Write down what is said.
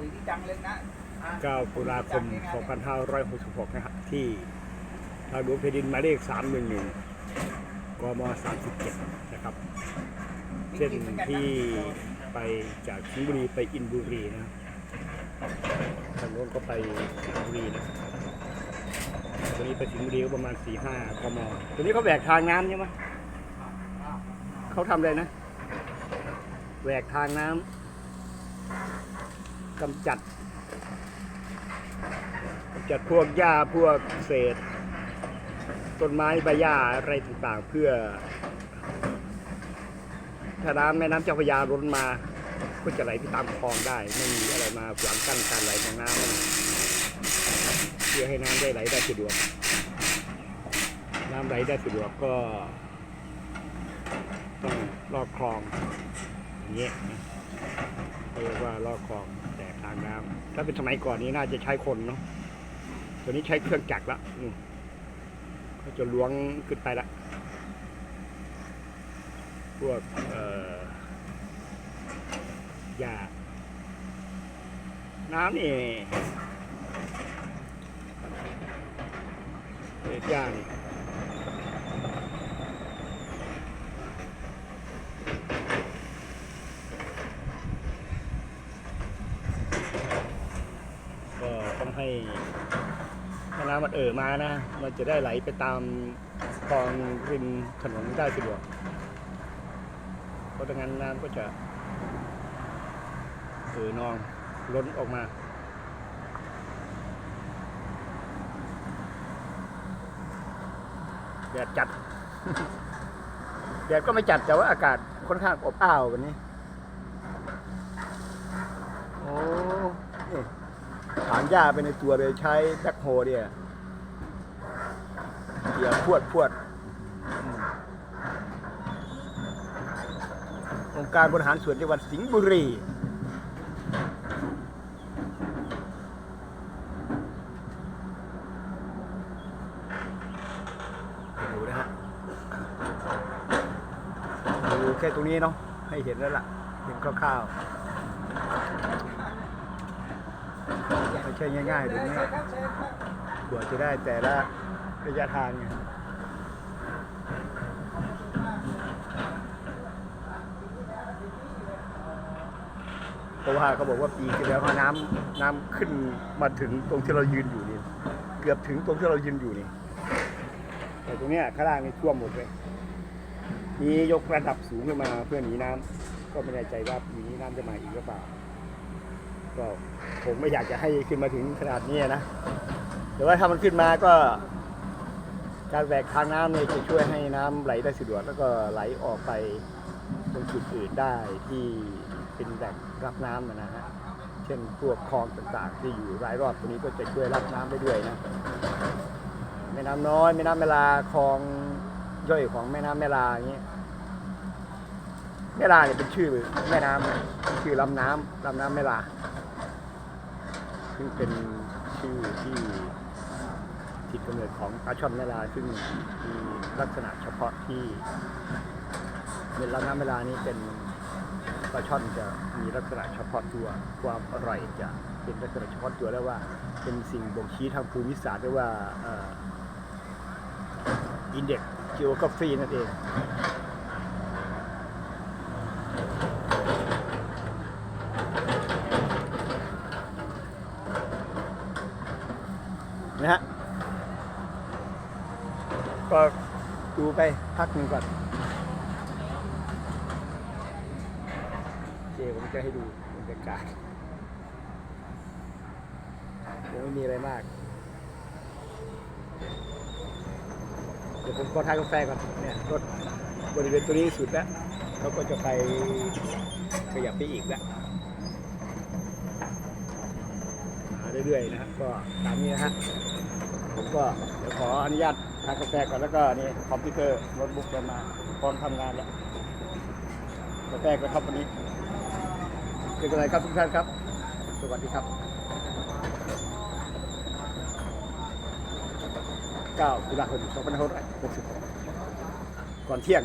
ปุ๋ยที่จังเลยนะอะ9ตุลาคม 2566 นะครับ ที่ทางหลวงแผ่นดินหมายเลข 311 กม 37 นะครับ เส้นที่ไปจากสิงห์บุรีไปอินบุรีนะครับทางโน้นก็ไปสิงห์บุรีนะตัวนี้ไปสิงห์บุรีก็ประมาณ 4-5 กม ตัวนี้เขาแหวกทางน้ำใช่ไหมเขาทำอะไรนะ แหวกทางน้ำ กำจัดจัดพวกหญ้าพวกเศษ ต้นไม้ใบหญ้าอะไรต่างๆ เพื่อ ถ้าน้ำแม่น้ำเจ้าพระยาล้นมาก็จะไหลไปตามคลองได้ ไม่มีอะไรมาขวางกั้นการไหลของน้ำเพื่อให้น้ำได้ไหลได้สะดวก น้ำไหลได้สะดวกก็ต้องลอกคลองอย่างเงี้ยนะเรียกว่าลอกคลองางน้ำถ้าเป็นสมัยก่อนนี้น่าจะใช้คนเนาะตัวนี้ใช้เครื่องจักรละอืมเขาจะล้วงขึ้นไปละพวกหญ้าน้ำนี่เศษหญ้านี่ก็ ต้องให้ถ้น้ำมันเอ่อมานะ มันจะได้ไหลไปตามคลองริมถนนได้สะดวก เพราะดังนั้นน้ำก็จะเอ่อนองล้นออกมาแดดจัดแดดก็ไม่จัดแต่ว่าอากาศค่อนข้างอบอ้าววันนี้ โอ้นี่ ถาง หญ้าไปในตัวเลยใช้แบ็คโฮเนี่ยเกี่ยวพวดพวดอืมองค์การบริหารส่วนจังหวัดสิงห์บุรีดูนะฮะดูแค่ตรงนี้เนาะให้เห็นแล้วล่ะ เห็นคร่าวๆ ไม่ใช่ง่ายๆตรงนี้เชิญครับเชิญครับกว่าจะได้แต่ละระยะทางเนี่ยเพราะว่าเขาบอกว่าปีที่แล้วน้ำน้ำขึ้นมาถึงตรงที่เรายืนอยู่นี่ เกือบถึงตรงที่เรายืนอยู่นี่ แต่ตรงเนี้ยข้างล่างนี่ท่วมหมดเลยนี่ยกระดับสูงขึ้นมาเพื่อหนีน้ำก็ไม่แน่ใจว่าปีนี้น้ำจะมาอีกหรือเปล่า ก็ผมไม่อยากจะให้ขึ้นมาถึงขนาดนี้นะแต่ว่าถ้ามันขึ้นมาก็การแหวกทางน้ำเนี่ยจะช่วยให้น้ำไหลได้สะดวกแล้วก็ไหลออกไปตรงจุดอื่นได้ที่เป็นแหล่งรับน้ำนะฮะเช่นพวกคลองต่างๆ ที่อยู่รายรอบตรงนี้ก็จะช่วยรับน้ำได้ด้วยนะแม่น้ำน้อยแม่น้ำเมลาคลองย่อยของแม่น้ำเมลาอย่างเงี้ยแม่ลาเนี่ยเป็นชื่อแม่น้ำชื่อลำน้ำลำน้ำแม่ลา ซึ่งเป็นชื่อที่ทิศกำเนิดของปลาช่อนแม่ลาซึ่งมีลักษณะเฉพาะที่ในลำน้ำแม่ลานี้เป็นปลาช่อนจะมีลักษณะเฉพาะตัวความอร่อยจะเป็นลักษณะเฉพาะตัวแล้วว่า เป็นสิ่งบ่งชี้ทางภูมิศาสตร์ด้วยว่าอินเด็กซ์จิโอกราฟีนั่นเอง นะฮะก็ดูไปพักหนึ่งก่อนเจผมจะให้ดูบรรยากาศยังไม่มีอะไรมาก เดี๋ยวผมขอทานกาแฟก่อนเนี่ยรถบริเวณตัวนี้สุดแล้วเขาก็จะไปขยับไปอีกแล้ว หา เรื่อยๆนะฮะก็ตามนี้นะฮะผมก็เดี๋ยวขออนุญาตทานกาแฟก่อนแล้วก็นี่คอมพิวเตอร์โน้ตบุ๊กเดินมาพร้อมทำงานแล้วกาแฟก็ครับวันนี้เป็นอะไรครับทุกท่านครับ สวัสดีครับ9ตุลาคม2566ก่อนเที่ยง